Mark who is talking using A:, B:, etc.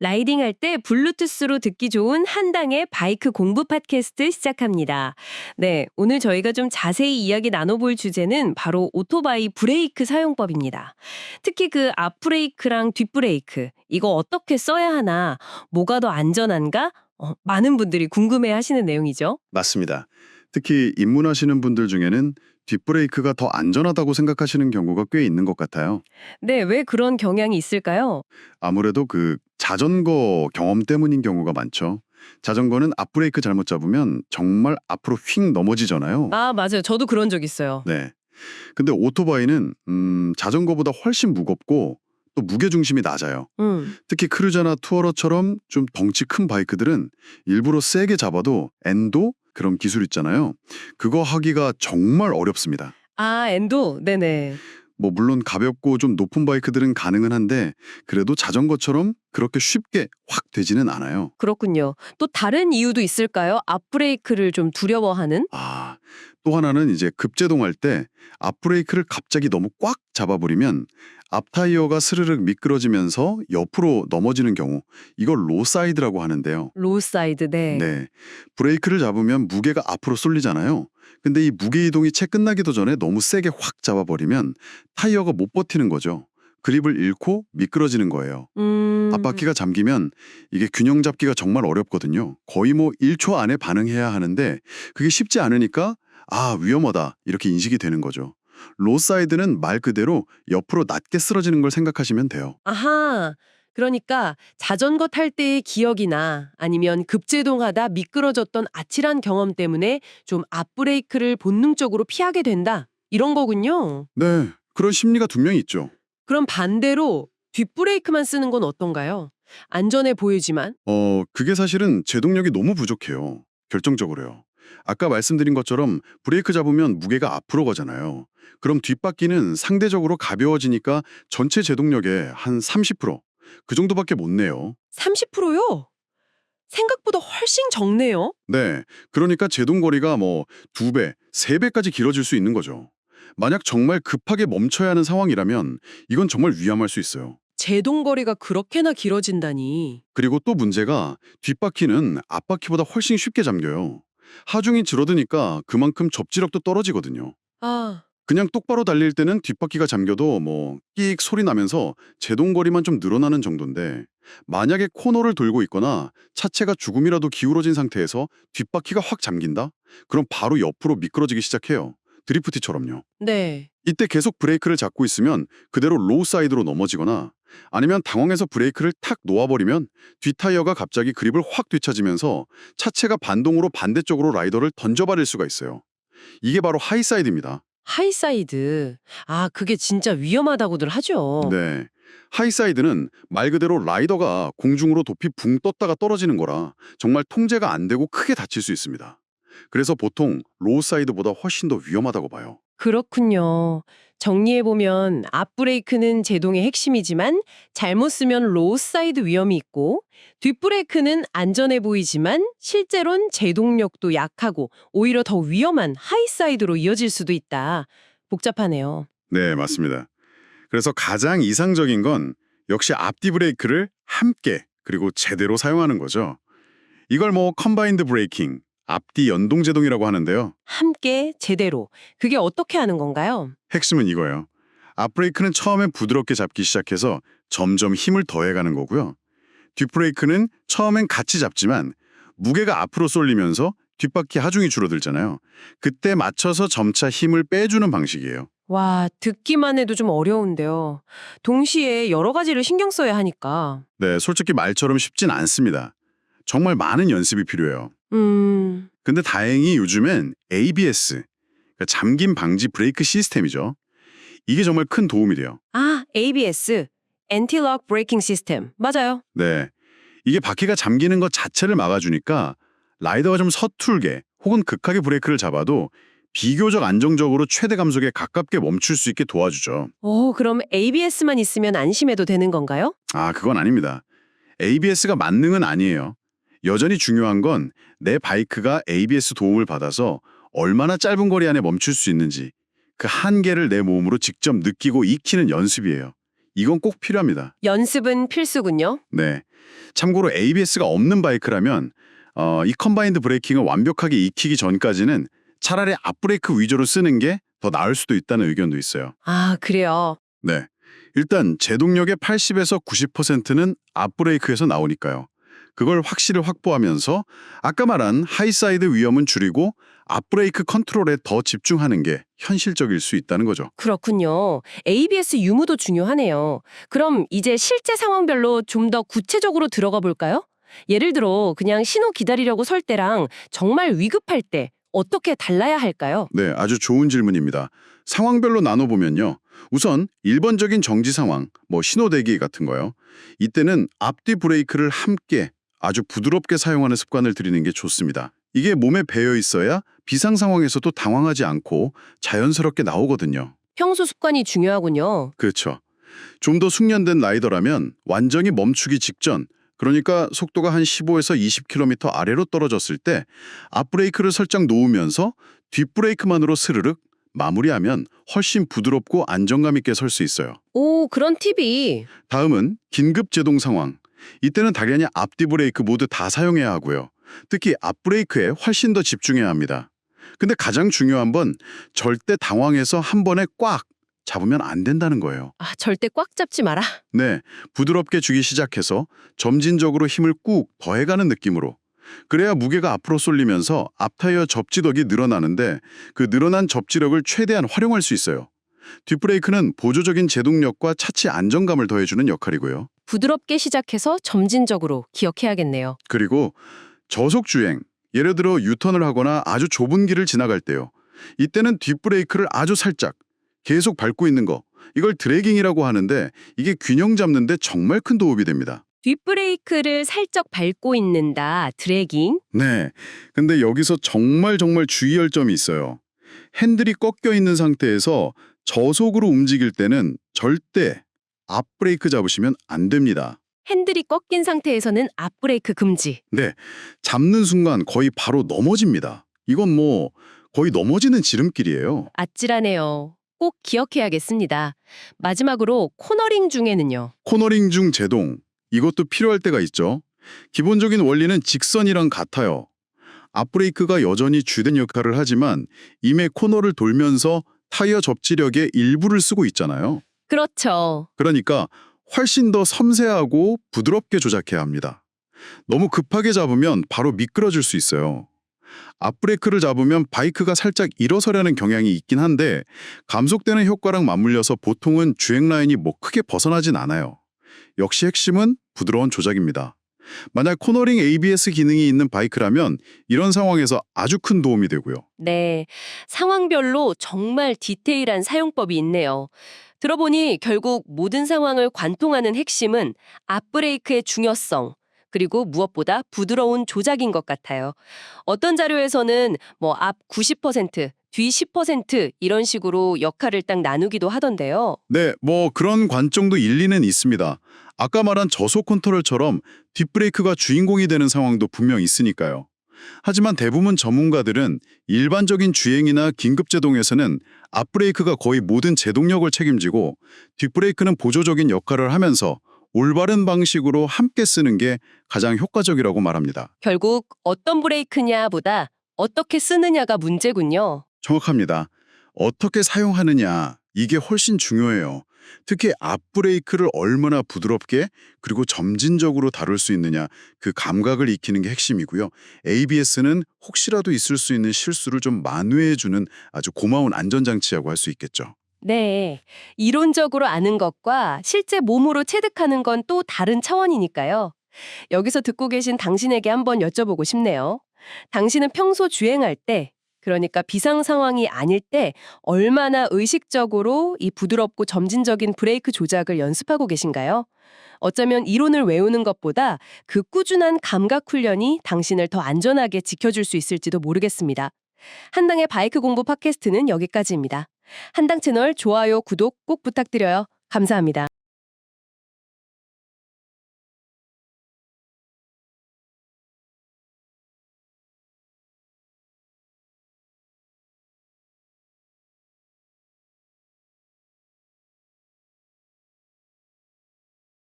A: 라이딩할 때 블루투스로 듣기 좋은 한당의 바이크 공부 팟캐스트 시작합니다. 네, 오늘 저희가 좀 자세히 이야기 나눠볼 주제는 바로 오토바이 브레이크 사용법입니다. 특히 그 앞브레이크랑 뒷브레이크, 이거 어떻게 써야 하나, 뭐가 더 안전한가? 어, 많은 분들이 궁금해 하시는 내용이죠.
B: 맞습니다. 특히 입문하시는 분들 중에는 뒷브레이크가 더 안전하다고 생각하시는 경우가 꽤 있는 것 같아요.
A: 네, 왜 그런 경향이 있을까요?
B: 아무래도 그 자전거 경험 때문인 경우가 많죠. 자전거는 앞브레이크 잘못 잡으면 정말 앞으로 휙 넘어지잖아요.
A: 아, 맞아요. 저도 그런 적 있어요.
B: 네. 근데 오토바이는 음, 자전거보다 훨씬 무겁고 또 무게 중심이 낮아요.
A: 음,
B: 특히 크루저나 투어러처럼 좀 덩치 큰 바이크들은 일부러 세게 잡아도 엔도 그런 기술 있잖아요. 그거 하기가 정말 어렵습니다.
A: 아, 엔도? 네네.
B: 뭐 물론 가볍고 좀 높은 바이크들은 가능은 한데 그래도 자전거처럼 그렇게 쉽게 확 되지는 않아요.
A: 그렇군요. 또 다른 이유도 있을까요? 앞브레이크를 좀 두려워하는?
B: 아, 또 하나는 이제 급제동할 때 앞브레이크를 갑자기 너무 꽉 잡아버리면 앞 타이어가 스르륵 미끄러지면서 옆으로 넘어지는 경우 이걸 로사이드라고 하는데요.
A: 로사이드, 네.
B: 네. 브레이크를 잡으면 무게가 앞으로 쏠리잖아요. 근데 이 무게 이동이 채 끝나기도 전에 너무 세게 확 잡아버리면 타이어가 못 버티는 거죠. 그립을 잃고 미끄러지는 거예요.
A: 음,
B: 앞바퀴가 잠기면 이게 균형 잡기가 정말 어렵거든요. 거의 뭐 1초 안에 반응해야 하는데 그게 쉽지 않으니까 아, 위험하다. 이렇게 인식이 되는 거죠. 로사이드는 말 그대로 옆으로 낮게 쓰러지는 걸 생각하시면 돼요.
A: 아하. 그러니까 자전거 탈 때의 기억이나 아니면 급제동하다 미끄러졌던 아찔한 경험 때문에 좀 앞브레이크를 본능적으로 피하게 된다. 이런 거군요.
B: 네. 그런 심리가 분명히 있죠.
A: 그럼 반대로 뒷브레이크만 쓰는 건 어떤가요? 안전해 보이지만
B: 어, 그게 사실은 제동력이 너무 부족해요. 결정적으로요. 아까 말씀드린 것처럼 브레이크 잡으면 무게가 앞으로 가잖아요. 그럼 뒷바퀴는 상대적으로 가벼워지니까 전체 제동력의 한 30%, 그 정도밖에 못 내요.
A: 30%요? 생각보다 훨씬 적네요.
B: 네, 그러니까 제동거리가 뭐 두 배, 세 배까지 길어질 수 있는 거죠. 만약 정말 급하게 멈춰야 하는 상황이라면 이건 정말 위험할 수 있어요.
A: 제동거리가 그렇게나 길어진다니.
B: 그리고 또 문제가 뒷바퀴는 앞바퀴보다 훨씬 쉽게 잠겨요. 하중이 줄어드니까 그만큼 접지력도 떨어지거든요.
A: 아,
B: 그냥 똑바로 달릴 때는 뒷바퀴가 잠겨도 뭐 끼익 소리 나면서 제동거리만 좀 늘어나는 정도인데 만약에 코너를 돌고 있거나 차체가 조금이라도 기울어진 상태에서 뒷바퀴가 확 잠긴다? 그럼 바로 옆으로 미끄러지기 시작해요. 드리프트처럼요.
A: 네.
B: 이때 계속 브레이크를 잡고 있으면 그대로 로우 사이드로 넘어지거나 아니면 당황해서 브레이크를 탁 놓아버리면 뒷타이어가 갑자기 그립을 확 되찾으면서 차체가 반동으로 반대쪽으로 라이더를 던져버릴 수가 있어요. 이게 바로 하이사이드입니다.
A: 하이사이드. 아, 그게 진짜 위험하다고들 하죠.
B: 네. 하이사이드는 말 그대로 라이더가 공중으로 높이 붕 떴다가 떨어지는 거라 정말 통제가 안 되고 크게 다칠 수 있습니다. 그래서 보통 로우 사이드보다 훨씬 더 위험하다고 봐요.
A: 그렇군요. 정리해보면 앞브레이크는 제동의 핵심이지만 잘못 쓰면 로우사이드 위험이 있고 뒷브레이크는 안전해 보이지만 실제론 제동력도 약하고 오히려 더 위험한 하이사이드로 이어질 수도 있다. 복잡하네요.
B: 네, 맞습니다. 그래서 가장 이상적인 건 역시 앞뒤 브레이크를 함께 그리고 제대로 사용하는 거죠. 이걸 뭐 컴바인드 브레이킹, 앞뒤 연동 제동이라고 하는데요.
A: 함께 제대로. 그게 어떻게 하는 건가요?
B: 핵심은 이거예요. 앞브레이크는 처음에 부드럽게 잡기 시작해서 점점 힘을 더해가는 거고요. 뒷브레이크는 처음엔 같이 잡지만 무게가 앞으로 쏠리면서 뒷바퀴 하중이 줄어들잖아요. 그때 맞춰서 점차 힘을 빼주는 방식이에요.
A: 와, 듣기만 해도 좀 어려운데요. 동시에 여러 가지를 신경 써야 하니까.
B: 네, 솔직히 말처럼 쉽진 않습니다. 정말 많은 연습이 필요해요.
A: 음,
B: 근데 다행히 요즘엔 ABS, 그러니까 잠김 방지 브레이크 시스템이죠. 이게 정말 큰 도움이 돼요.
A: 아, ABS. 엔티럭 브레이킹 시스템. 맞아요.
B: 네. 이게 바퀴가 잠기는 것 자체를 막아주니까 라이더가 좀 서툴게 혹은 극하게 브레이크를 잡아도 비교적 안정적으로 최대 감속에 가깝게 멈출 수 있게 도와주죠.
A: 오, 그럼 ABS만 있으면 안심해도 되는 건가요?
B: 아, 그건 아닙니다. ABS가 만능은 아니에요. 여전히 중요한 건 내 바이크가 ABS 도움을 받아서 얼마나 짧은 거리 안에 멈출 수 있는지 그 한계를 내 몸으로 직접 느끼고 익히는 연습이에요. 이건 꼭 필요합니다.
A: 연습은 필수군요.
B: 네. 참고로 ABS가 없는 바이크라면 어, 이 컴바인드 브레이킹을 완벽하게 익히기 전까지는 차라리 앞브레이크 위주로 쓰는 게 더 나을 수도 있다는 의견도 있어요.
A: 아, 그래요.
B: 네. 일단 제동력의 80에서 90%는 앞브레이크에서 나오니까요. 그걸 확실히 확보하면서 아까 말한 하이사이드 위험은 줄이고 앞브레이크 컨트롤에 더 집중하는 게 현실적일 수 있다는 거죠.
A: 그렇군요. ABS 유무도 중요하네요. 그럼 이제 실제 상황별로 좀 더 구체적으로 들어가 볼까요? 예를 들어 그냥 신호 기다리려고 설 때랑 정말 위급할 때 어떻게 달라야 할까요?
B: 네, 아주 좋은 질문입니다. 상황별로 나눠보면요. 우선 1번적인 정지 상황, 뭐 신호 대기 같은 거요. 이때는 앞뒤 브레이크를 함께 아주 부드럽게 사용하는 습관을 들이는 게 좋습니다. 이게 몸에 배어 있어야 비상 상황에서도 당황하지 않고 자연스럽게 나오거든요.
A: 평소 습관이 중요하군요.
B: 그렇죠. 좀 더 숙련된 라이더라면 완전히 멈추기 직전, 그러니까 속도가 한 15에서 20km 아래로 떨어졌을 때 앞브레이크를 살짝 놓으면서 뒷브레이크만으로 스르륵 마무리하면 훨씬 부드럽고 안정감 있게 설 수 있어요.
A: 오, 그런 팁이
B: 다음은 긴급 제동 상황. 이때는 당연히 앞뒤 브레이크 모두 다 사용해야 하고요. 특히 앞 브레이크에 훨씬 더 집중해야 합니다. 근데 가장 중요한 건 절대 당황해서 한 번에 꽉 잡으면 안 된다는 거예요.
A: 아, 절대 꽉 잡지 마라.
B: 네, 부드럽게 주기 시작해서 점진적으로 힘을 꾹 더해가는 느낌으로. 그래야 무게가 앞으로 쏠리면서 앞타이어 접지력이 늘어나는데 그 늘어난 접지력을 최대한 활용할 수 있어요. 뒷브레이크는 보조적인 제동력과 차체 안정감을 더해주는 역할이고요.
A: 부드럽게 시작해서 점진적으로 기억해야겠네요.
B: 그리고 저속 주행, 예를 들어 유턴을 하거나 아주 좁은 길을 지나갈 때요. 이때는 뒷브레이크를 아주 살짝 계속 밟고 있는 거. 이걸 드래깅이라고 하는데 이게 균형 잡는 데 정말 큰 도움이 됩니다.
A: 뒷브레이크를 살짝 밟고 있는다. 드래깅.
B: 네. 근데 여기서 정말 정말 주의할 점이 있어요. 핸들이 꺾여 있는 상태에서 저속으로 움직일 때는 절대 앞브레이크 잡으시면 안 됩니다.
A: 핸들이 꺾인 상태에서는 앞브레이크 금지.
B: 네. 잡는 순간 거의 바로 넘어집니다. 이건 뭐 거의 넘어지는 지름길이에요.
A: 아찔하네요. 꼭 기억해야겠습니다. 마지막으로 코너링 중에는요.
B: 코너링 중 제동. 이것도 필요할 때가 있죠. 기본적인 원리는 직선이랑 같아요. 앞브레이크가 여전히 주된 역할을 하지만 이미 코너를 돌면서 타이어 접지력의 일부를 쓰고 있잖아요.
A: 그렇죠.
B: 그러니까 훨씬 더 섬세하고 부드럽게 조작해야 합니다. 너무 급하게 잡으면 바로 미끄러질 수 있어요. 앞브레이크를 잡으면 바이크가 살짝 일어서려는 경향이 있긴 한데 감속되는 효과랑 맞물려서 보통은 주행 라인이 뭐 크게 벗어나진 않아요. 역시 핵심은 부드러운 조작입니다. 만약 코너링 ABS 기능이 있는 바이크라면 이런 상황에서 아주 큰 도움이 되고요.
A: 네. 상황별로 정말 디테일한 사용법이 있네요. 들어보니 결국 모든 상황을 관통하는 핵심은 앞브레이크의 중요성, 그리고 무엇보다 부드러운 조작인 것 같아요. 어떤 자료에서는 뭐 앞 90%, 뒤 10% 이런 식으로 역할을 딱 나누기도 하던데요.
B: 네, 뭐 그런 관점도 일리는 있습니다. 아까 말한 저속 컨트롤처럼 뒷브레이크가 주인공이 되는 상황도 분명 있으니까요. 하지만 대부분 전문가들은 일반적인 주행이나 긴급 제동에서는 앞브레이크가 거의 모든 제동력을 책임지고 뒷브레이크는 보조적인 역할을 하면서 올바른 방식으로 함께 쓰는 게 가장 효과적이라고 말합니다.
A: 결국 어떤 브레이크냐보다 어떻게 쓰느냐가 문제군요.
B: 정확합니다. 어떻게 사용하느냐 이게 훨씬 중요해요. 특히 앞브레이크를 얼마나 부드럽게 그리고 점진적으로 다룰 수 있느냐 그 감각을 익히는 게 핵심이고요. ABS는 혹시라도 있을 수 있는 실수를 좀 만회해주는 아주 고마운 안전장치라고 할 수 있겠죠.
A: 네. 이론적으로 아는 것과 실제 몸으로 체득하는 건 또 다른 차원이니까요. 여기서 듣고 계신 당신에게 한번 여쭤보고 싶네요. 당신은 평소 주행할 때, 그러니까 비상 상황이 아닐 때 얼마나 의식적으로 이 부드럽고 점진적인 브레이크 조작을 연습하고 계신가요? 어쩌면 이론을 외우는 것보다 그 꾸준한 감각 훈련이 당신을 더 안전하게 지켜줄 수 있을지도 모르겠습니다. 한당의 바이크 공부 팟캐스트는 여기까지입니다. 한당 채널 좋아요, 구독 꼭 부탁드려요. 감사합니다.